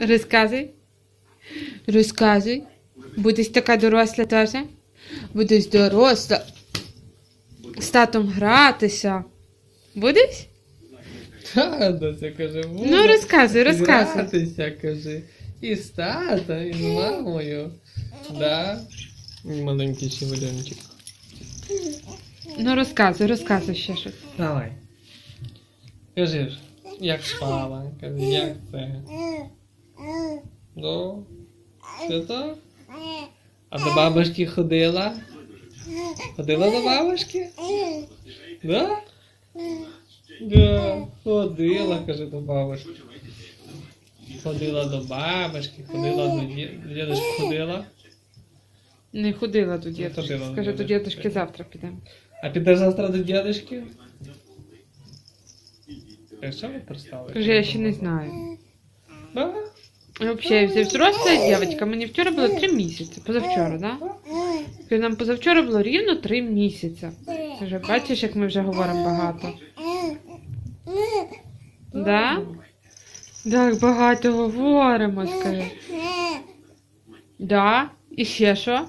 Розказуй. Розказуй. Будеш така доросла теж? Будеш доросла. З татом гратися. Будеш? Та, доця каже, буду. Ну, розказуй, розказуй. Гратися, каже. І з татом, і з мамою. Да. Маленький ще валянчик. Ну розказуй, розказуй ще щось. Давай. Кажи ж, як спала, кажи, як це. Ну, що то? А до бабушки ходила? Ходила до бабушки? Да? Да, ходила, каже, до бабушки. Ходила до бабушки, ходила до ді- дідушки, ходила. Не ходила до дідушки. Скажи, до дідушки. завтра підемо. А підеш завтра до дідушки? Що ви пристали? Кажи, я ще не знаю. Да? Я взрослая дівчинка, мені вчора було три місяці. Позавчора, да? Нам позавчора було рівно три місяці. Каже, бачиш, як ми вже говоримо багато. Да? Так, багато говоримо, скажи. Да? І ще що?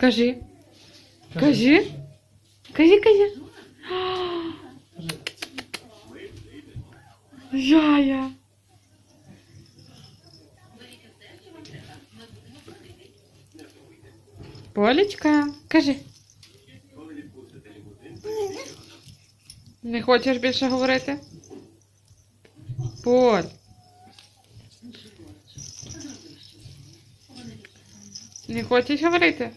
Кажи. Кажи. Кажи, кажи. Яя. Полечка, кажи. Не хочеш більше говорити? Поль. Не хочеш говорити?